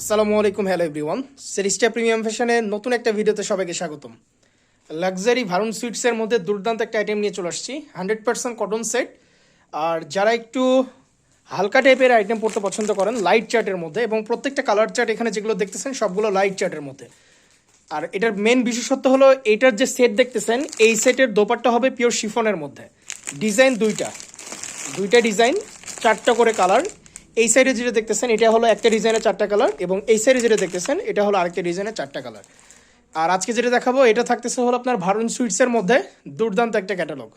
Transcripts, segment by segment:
আসসালামু আলাইকুম, hello everyone. সেরিস্টা premium ফ্যাশনের নতুন একটা ভিডিওতে সবাইকে স্বাগতম। লাক্সারি ভারুন সুইটসের মধ্যে দুর্দান্ত একটা আইটেম নিয়ে চলে আসছি। হান্ড্রেড পার্সেন্ট কটন সেট আর যারা একটু হালকা টাইপের আইটেম পড়তে পছন্দ করেন লাইট চার্টের মধ্যে, এবং প্রত্যেকটা কালার চার্ট এখানে যেগুলো দেখতেছেন, সবগুলো লাইট চার্টের মধ্যে। আর এটার মেন বিশেষত্ব হলো, এটার যে সেট দেখতেছেন, এই সেটের দোপাট্টা হবে পিওর শিফনের মধ্যে। ডিজাইন দুইটা। দুইটা ডিজাইন চারটা করে কালার এই সাইডে যেটা দেখতেছেন, এটা হলো একটা ডিজাইনের চারটা কালার এবং এই সাইডে যেটা দেখতেছেন, এটা হলো আরেকটা ডিজাইনের চারটা কালার আর আজকে যেটা দেখাবো, এটা থাকতেছে হলো আপনার ভারুন সুইটসের মধ্যে দুর্দান্ত একটা ক্যাটালগ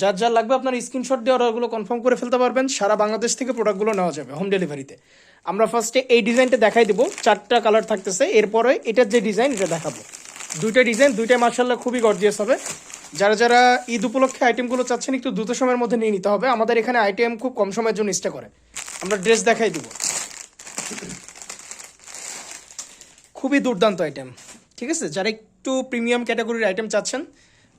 যার যার লাগবে আপনার স্ক্রিনশট দিয়ে অর্ডারগুলো কনফার্ম করে ফেলতে পারবেন, সারা বাংলাদেশ থেকে প্রোডাক্টগুলো নেওয়া যাবে হোম ডেলিভারিতে আমরা ফার্স্টে এই ডিজাইনটা দেখাই দেবো, চারটা কালার থাকতেছে, এরপরে এটার যে ডিজাইন এটা দেখাবো। দুইটা ডিজাইন দুইটা মার্শাল্লাহ খুবই গর্জিয়াস হবে। যারা যারা ঈদ উপলক্ষে আইটেমগুলো চাচ্ছেন, একটু দ্রুত সময়ের মধ্যে নিয়ে নিতে হবে। আমাদের এখানে আইটেম খুব কম সময়ের জন্য স্টে করে। আমরা ড্রেস দেখাই দিব। খুবই দুর্দান্ত আইটেম ঠিক আছে? যারা একটু প্রিমিয়াম ক্যাটাগরির আইটেম চাচ্ছেন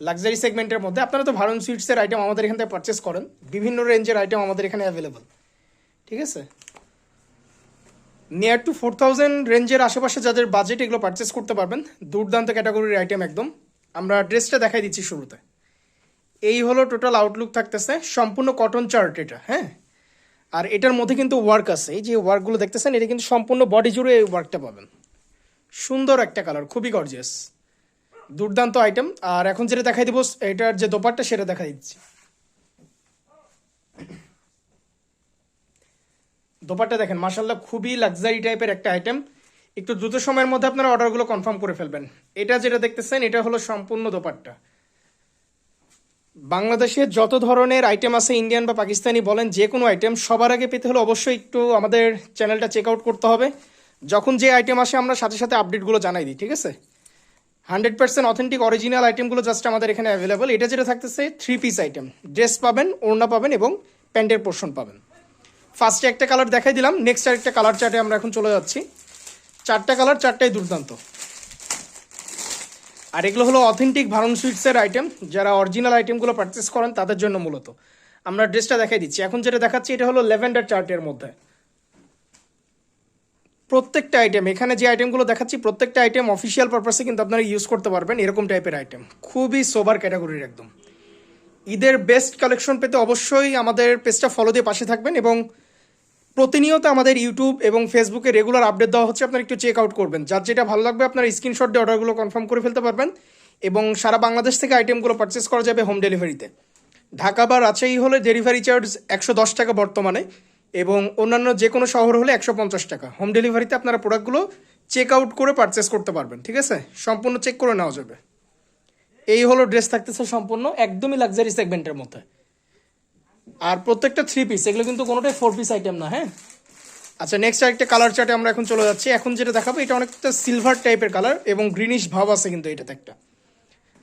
লাক্সারি সেগমেন্টের মধ্যে, আপনারা তো ভারন সুইটসের আইটেম আমাদের এখান থেকে পারচেস করেন। বিভিন্ন রেঞ্জের আইটেম আমাদের এখানে অ্যাভেলেবল ঠিক আছে? নিয়ার টু ফোর থাউজেন্ড রেঞ্জের আশেপাশে যাদের বাজেট এগুলো পারচেস করতে পারবেন, দুর্দান্ত ক্যাটাগরির আইটেম একদম। আমরা ড্রেসটা দেখাই দিচ্ছি শুরুতে। এই হলো টোটাল আউটলুক থাকতেছে, সম্পূর্ণ কটন চার্ট এটা হ্যাঁ? আর এটার মধ্যে কিন্তু ওয়ার্ক আছে। এই যে ওয়ার্কগুলো দেখতেছেন, এটা কিন্তু সম্পূর্ণ বডি জুড়ে এই ওয়ার্কটা পাবেন। সুন্দর একটা কালার খুবই গর্জিয়াস দুর্দান্ত আইটেম আর এখন যেটা দেখাই দিব, এটার যে দোপারটা সেটা দেখা দিচ্ছি। দোপারটা দেখেন মার্শাল্লাহ খুবই লাক্সারি টাইপের একটা আইটেম একটু দ্রুত সময়ের মধ্যে আপনারা অর্ডারগুলো কনফার্ম করে ফেলবেন। এটা যেটা দেখতেছেন, এটা হলো সম্পূর্ণ দোপারটা বাংলাদেশে যত ধরনের আইটেম আছে ইন্ডিয়ান বা পাকিস্তানি বলেন, যে কোনো আইটেম সবার আগে পেতে হলে অবশ্যই একটু আমাদের চ্যানেলটা চেক আউট করতে হবে। যখন যে আইটেম আসে আমরা সাথে সাথে আপডেটগুলো জানাই দিই, ঠিক আছে? হান্ড্রেড পার্সেন্ট অথেন্টিক অরিজিনাল আইটেমগুলো জাস্ট আমাদের এখানে অ্যাভেলেবল এটা যেটা থাকতেছে থ্রি পিস আইটেম ড্রেস পাবেন, ওড়না পাবেন এবং প্যান্টের পোর্শন পাবেন। ফার্স্টে একটা কালার দেখাই দিলাম নেক্সট আরেকটা কালার চার্টে আমরা এখন চলে যাচ্ছি। চারটা কালার চারটাই দুর্দান্ত। আর এগুলো হলো অথেন্টিক ভারন সুইটসের আইটেম যারা অরিজিনাল আইটেমগুলো পারচেস করেন, তাদের জন্য মূলত। আমরা ড্রেসটা দেখাই দিচ্ছি। এখন যেটা দেখাচ্ছি, এটা হলো লেভেন্ডার চার্টের মধ্যে। প্রত্যেকটা আইটেম এখানে যে আইটেমগুলো দেখাচ্ছি, প্রত্যেকটা আইটেম অফিসিয়াল পারপাসে কিন্তু আপনারা ইউজ করতে পারবেন, এরকম টাইপের আইটেম খুবই সোবার ক্যাটাগরির একদম। ঈদের বেস্ট কালেকশন পেতে অবশ্যই আমাদের পেজটা ফলো দিয়ে পাশে থাকবেন এবং প্রতিনিয়ত আমাদের ইউটিউব এবং ফেসবুকে রেগুলার আপডেট দেওয়া হচ্ছে, আপনারা একটু চেক আউট করবেন। যার যেটা ভালো লাগবে, আপনার স্ক্রিনশট দিয়ে অর্ডারগুলো কনফার্ম করে ফেলতে পারবেন এবং সারা বাংলাদেশ থেকে আইটেমগুলো পারচেস করা যাবে হোম ডেলিভারিতে ঢাকা বা রাজশাহী হলে ডেলিভারি চার্জ একশো দশ টাকা বর্তমানে এবং অন্যান্য যে কোনো শহর হলে একশো পঞ্চাশ টাকা। হোম ডেলিভারিতে আপনারা প্রোডাক্টগুলো চেক আউট করে পারচেস করতে পারবেন, ঠিক আছে? সম্পূর্ণ চেক করে নেওয়া যাবে। এই হলো ড্রেস থাকতেছে সম্পূর্ণ, একদমই লাক্সারি সেগমেন্টের মধ্যে। আর প্রত্যেকটা থ্রি পিস এগুলো কিন্তু কোনোটাই ফোর পিস আইটেম না হ্যাঁ? আচ্ছা নেক্সট আরেকটা কালার চার্টে আমরা এখন চলে যাচ্ছি। এখন যেটা দেখাবো, এটা অনেকটা সিলভার টাইপের কালার এবং গ্রিনিশ ভাব আছে কিন্তু এটাতে একটা।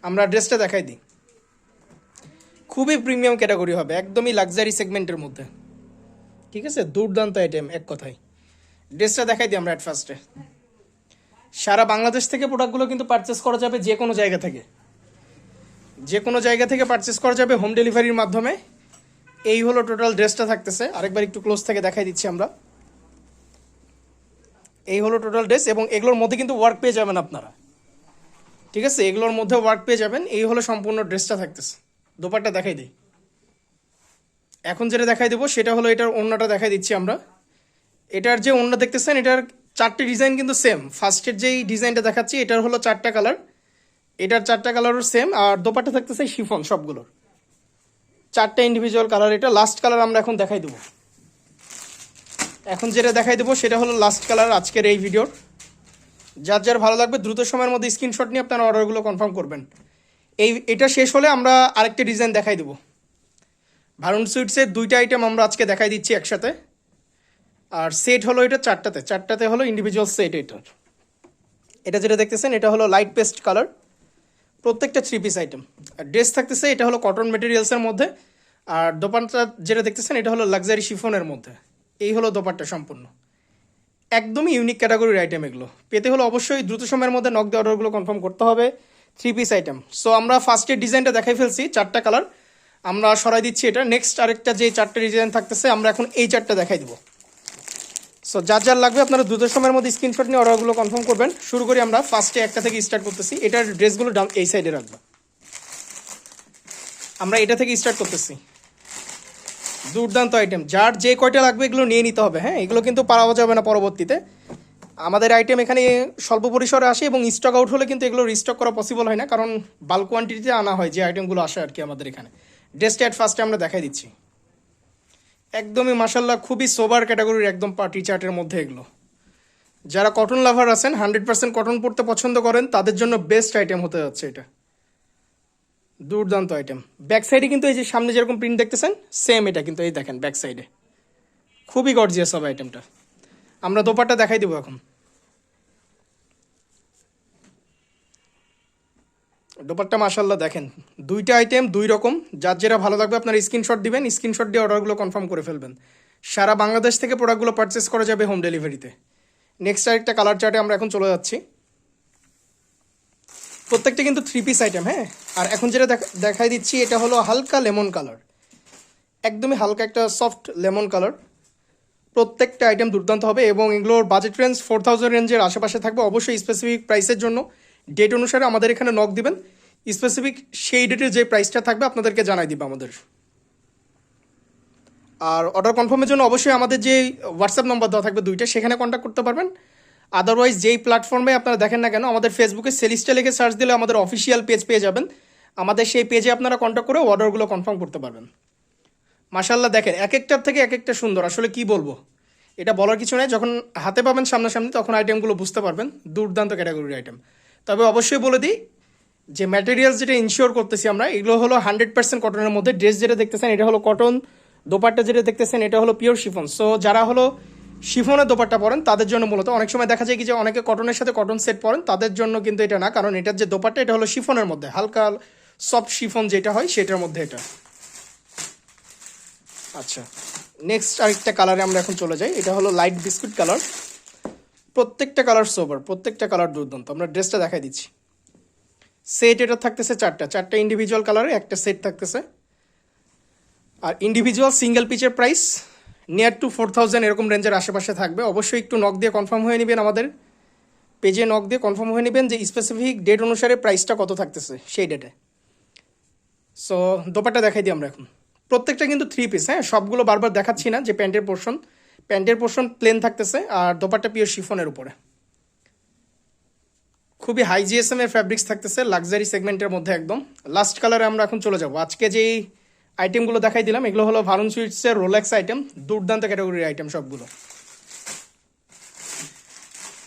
আমরা ড্রেসটা দেখাই দিই। খুবই প্রিমিয়াম ক্যাটাগরি হবে, একদমই লাক্সারি সেগমেন্টের মধ্যে। ঠিক আছে? দুর্দান্ত আইটেম এক কথায়। ড্রেসটা দেখাই দিই আমরা অ্যাট ফার্স্টে সারা বাংলাদেশ থেকে প্রোডাক্টগুলো কিন্তু পারচেস করা যাবে যে কোনো জায়গা থেকে। যে কোনো জায়গা থেকে পারচেস করা যাবে হোম ডেলিভারির মাধ্যমে। এই হলো টোটাল ড্রেসটা থাকতেছে। আরেকবার একটু ক্লোজ থেকে দেখাই দিচ্ছি আমরা। এই হলো টোটাল ড্রেস এবং এগুলোর মধ্যে কিন্তু ওয়ার্ক পেয়ে যাবেন আপনারা। ঠিক আছে? এগুলোর মধ্যে ওয়ার্ক পেয়ে যাবেন। এই হলো সম্পূর্ণ ড্রেসটা থাকতেছে। দোপারটা দেখাই দিই। এখন যেটা দেখাই দেবো, সেটা হলো এটার ওড়নাটা দেখাই দিচ্ছি আমরা। এটার যে ওড়না দেখতেছেন, এটার চারটে ডিজাইন কিন্তু সেম ফার্স্টের যেই ডিজাইনটা দেখাচ্ছি, এটার হলো চারটা কালার এটার চারটা কালারও সেম আর দোপাট্টা থাকতেছে শিফন সবগুলোর। চারটা ইন্ডিভিজুয়াল কালার এটা লাস্ট কালার আমরা এখন দেখাই দেবো। এখন যেটা দেখাই দেবো, সেটা হলো লাস্ট কালার আজকের এই ভিডিওর যার যার ভালো লাগবে, দ্রুত সময়ের মধ্যে স্ক্রিনশট নিয়ে আপনারা অর্ডারগুলো কনফার্ম করবেন। এই, এটা শেষ হলে আমরা আরেকটা ডিজাইন দেখাই দেবো। ভারুন সুইটসের দুইটা আইটেম আমরা আজকে দেখাই দিচ্ছি একসাথে। আর সেট হলো এটা চারটাতে। চারটাতে হলো ইন্ডিভিজুয়াল সেট এটার। এটা যেটা দেখতেছেন, এটা হলো লাইট পেস্ট কালার প্রত্যেকটা থ্রি পিস আইটেম আর ড্রেস থাকতেছে, এটা হলো কটন মেটেরিয়ালসের মধ্যে। আর দোপানটা যেটা দেখতেছেন, এটা হলো লাক্সারি শিফনের মধ্যে। এই হলো দোপাট্টা সম্পূর্ণ। একদমই ইউনিক ক্যাটাগরির আইটেম এগুলো। পেতে হলে অবশ্যই দ্রুত সময়ের মধ্যে নক দিয়ে অর্ডারগুলো কনফার্ম করতে হবে। থ্রি পিস আইটেম সো আমরা ফার্স্টের ডিজাইনটা দেখাই ফেলছি, চারটা কালার আমরা সরাই দিচ্ছি এটা। নেক্সট আরেকটা যে চারটে ডিজাইন থাকতেছে, আমরা এখন এই চারটা দেখাই দিব। সো যার যার লাগবে আপনারা দ্রুত সময়ের মধ্যে স্ক্রিনশট নিয়ে অর্ডারগুলো কনফার্ম করবেন। শুরু করি আমরা ফার্স্টে একটা থেকে স্টার্ট করতেছি। এটার ড্রেসগুলো ডাউন এই সাইডে রাখব। আমরা এটা থেকে স্টার্ট করতেছি। দুর্দান্ত আইটেম যার যে কয়টা লাগবে এগুলো নিয়ে নিতে হবে হ্যাঁ? এগুলো কিন্তু পাওয়া যাবে না পরবর্তীতে। আমাদের আইটেম এখানে স্বল্প পরিসরে আসে এবং স্টক আউট হলে কিন্তু এগুলো রিস্টক করা পসিবল হয় না, কারণ বাল্ক কোয়ান্টিটিতে আনা হয় যে আইটেমগুলো আসে আর কি আমাদের এখানে। ড্রেসটা অ্যাট ফার্স্টে আমরা দেখাই দিচ্ছি। একদমই মাসাল্লাহ খুবই সোবার ক্যাটাগরির একদম পার্টি চার্টের মধ্যে এগুলো। যারা কটন লাভার আছেন হান্ড্রেড পার্সেন্ট কটন পরতে পছন্দ করেন, তাদের জন্য বেস্ট আইটেম হতে যাচ্ছে এটা। দুর্দান্ত আইটেম ব্যাক সাইডে কিন্তু এই যে সামনে যেরকম প্রিন্ট দেখতেছেন সেম এটা কিন্তু এই দেখেন ব্যাক সাইডে খুবই গর্জিয়াস হবে আইটেমটা আমরা দোপারটা দেখাই দেবো এখন। দোপাট্টা মাসাল্লাহ দেখেন। দুইটা আইটেম দুই রকম। যার যেটা ভালো লাগবে আপনার স্ক্রিনশট দিবেন স্ক্রিনশট দিয়ে অর্ডারগুলো কনফার্ম করে ফেলবেন। সারা বাংলাদেশ থেকে প্রোডাক্টগুলো পারচেস করা যাবে হোম ডেলিভারিতে নেক্সট আরেকটা কালার চার্টে আমরা এখন চলে যাচ্ছি। প্রত্যেকটা কিন্তু থ্রি পিস আইটেম হ্যাঁ? আর এখন যেটা দেখ- দেখাই দিচ্ছি, এটা হলো হালকা লেমন কালার একদমই হালকা একটা সফট লেমন কালার প্রত্যেকটা আইটেম দুর্দান্ত হবে এবং এগুলোর বাজেট রেঞ্জ ফোর থাউজেন্ড রেঞ্জের আশেপাশে থাকবে। অবশ্যই স্পেসিফিক প্রাইসের জন্য। ডেট অনুসারে আমাদের এখানে নক দিবেন। স্পেসিফিক সেই ডেটের যে প্রাইসটা থাকবে আপনাদেরকে জানাই দিবে আমাদের। আর অর্ডার কনফার্মের জন্য অবশ্যই আমাদের যে হোয়াটসঅ্যাপ নম্বর দেওয়া থাকবে দুইটা, সেখানে কন্ট্যাক্ট করতে পারবেন। আদারওয়াইজ যেই প্ল্যাটফর্মে আপনারা দেখেন না কেন, আমাদের ফেসবুকে সেলিস্টা লিখে সার্চ দিলে আমাদের অফিসিয়াল পেজ পেয়ে যাবেন। আমাদের সেই পেজে আপনারা কন্ট্যাক্ট করে অর্ডারগুলো কনফার্ম করতে পারবেন। মাশাল্লাহ দেখেন এক একটার থেকে এক একটা সুন্দর। আসলে কি বলব? এটা বলার কিছু নেই। যখন হাতে পাবেন সামনাসামনি, তখন আইটেমগুলো বুঝতে পারবেন। দুর্দান্ত ক্যাটাগরির আইটেম তবে অবশ্যই বলে দিই যে ম্যাটেরিয়ালস যেটা ইনশিওর করতেছি আমরা, এগুলো হলো হান্ড্রেড পার্সেন্ট কটনের মধ্যে ড্রেস যেটা দেখতেছেন, এটা হলো কটন দোপাট্টা যেটা দেখতেছেন, এটা হলো পিওর শিফন সো যারা হলো শিফনের দোপাট্টা পরেন, তাদের জন্য মূলত অনেক সময় দেখা যায় কি যে অনেকে কটনের সাথে কটন সেট পরেন, তাদের জন্য কিন্তু এটা না, কারণ এটার যে দোপাট্টা, এটা হলো শিফনের মধ্যে, হালকা সফট শিফন যেটা হয়, সেটার মধ্যে এটা। আচ্ছা নেক্সট আরেকটা কালারে আমরা এখন চলে যাই, এটা হলো লাইট বিস্কুট কালার প্রত্যেকটা কালার সোবার প্রত্যেকটা কালার দুর্দান্ত। আমরা ড্রেসটা দেখাই দিচ্ছি। সেট এটা থাকতেছে চারটা। চারটা ইন্ডিভিজুয়াল কালারে একটা সেট থাকতেছে। আর ইন্ডিভিজুয়াল সিঙ্গেল পিচের price near two four thousand এরকম রেঞ্জের আশেপাশে থাকবে। অবশ্যই একটু নক দিয়ে কনফার্ম হয়ে নেবেন আমাদের পেজে নক দিয়ে কনফার্ম হয়ে নেবেন যে স্পেসিফিক ডেট অনুসারে প্রাইসটা কত থাকতেছে সেই ডেটে সো দোপাট্টা দেখাই দিই আমরা এখন। প্রত্যেকটা কিন্তু থ্রি পিস হ্যাঁ? সবগুলো বারবার দেখাচ্ছি না যে প্যান্টের পোর্শন প্যান্টের পোর্শন প্লেন থাকতেছে আর দোপাট্টা পিওর শিফনের উপরে। খুবই হাই জিএসএম এর ফ্যাব্রিক্স থাকতেছে লাক্সারি সেগমেন্টের মধ্যে একদম। লাস্ট কালারে আমরা এখন চলে যাব। আজকে যেই আইটেমগুলো দেখাই দিলাম, এগুলো হলো ভারুন সুইটসের রোলেক্স আইটেম দুর্দান্ত ক্যাটাগরির আইটেম সবগুলো।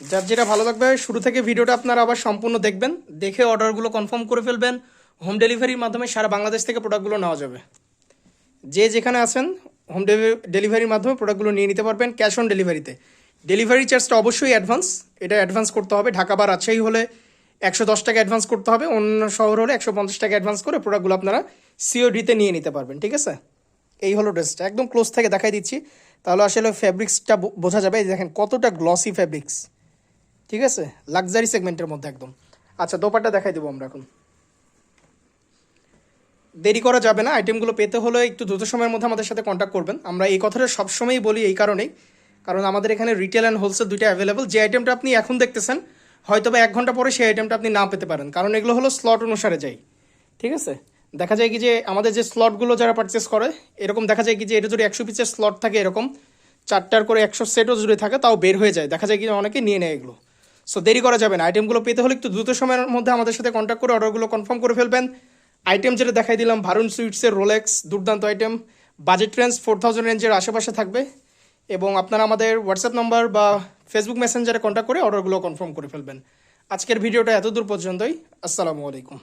যার যেটা ভালো লাগবে, শুরু থেকে ভিডিওটা আপনারা আবার সম্পূর্ণ দেখবেন, দেখে অর্ডারগুলো কনফার্ম করে ফেলবেন। হোম ডেলিভারির মাধ্যমে সারা বাংলাদেশ থেকে প্রোডাক্টগুলো নেওয়া যাবে। যে যেখানে আছেন হোম ডেলিভারির মাধ্যমে প্রোডাক্টগুলো নিয়ে নিতে পারবেন, ক্যাশ অন ডেলিভারিতে। ডেলিভারি চার্জটা অবশ্যই অ্যাডভান্স, এটা অ্যাডভান্স করতে হবে। ঢাকা বা রাজশাহী হলে একশো দশ টাকা অ্যাডভান্স করতে হবে, অন্য শহর হলে একশো পঞ্চাশ টাকা অ্যাডভান্স করে প্রোডাক্টগুলো আপনারা সিওডিতে নিয়ে নিতে পারবেন, ঠিক আছে? এই হলো ড্রেসটা, একদম ক্লোজ থেকে দেখাই দিচ্ছি। তাহলে আসলে ফ্যাব্রিক্সটা বোঝা যাবে দেখেন কতটা গ্লসি ফ্যাব্রিক্স ঠিক আছে? লাক্সারি সেগমেন্টের মধ্যে একদম। আচ্ছা দোপাট্টা দেখাই দেবো আমরা এখন। দেরি করা যাবে না। আইটেমগুলো পেতে হলে একটু দ্রুত সময়ের মধ্যে আমাদের সাথে কন্ট্যাক্ট করবেন। আমরা এই কথাটা সবসময়ই বলি এই কারণেই। কারণ আমাদের এখানে রিটেল অ্যান্ড হোলসেল দুইটা অ্যাভেলেবল যে আইটেমটা আপনি এখন দেখতেছেন হয়তো বা এক ঘণ্টা পরে সেই আইটেমটা আপনি না পেতে পারেন। কারণ এগুলো হলো স্লট অনুসারে যাই ঠিক আছে? দেখা যায় কি যে আমাদের যে স্লটগুলো যারা পারচেস করে, এরকম দেখা যায় কি যে এটা যদি একশো পিসের স্লট থাকে এরকম, চারটার করে একশো সেটও যদি থাকে, তাও বের হয়ে যায়। দেখা যায় কি অনেকে নিয়ে নেয় এগুলো। সো দেরি করা যাবে না। আইটেমগুলো পেতে হলে একটু দ্রুত সময়ের মধ্যে আমাদের সাথে কন্ট্যাক্ট করে অর্ডারগুলো কনফার্ম করে ফেলবেন। আইটেম যেটা দেখাই দিলাম ভারুন সুইটসের রোলেক্স দুর্দান্ত item. Budget range four thousand রেঞ্জের আশেপাশে থাকবে। এবং আপনারা আমাদের হোয়াটসঅ্যাপ নাম্বার বা ফেসবুক মেসেঞ্জারে কন্ট্যাক্ট করে অর্ডারগুলো কনফার্ম করে ফেলবেন। আজকের ভিডিওটা এতদূর পর্যন্তই। আসসালামু আলাইকুম।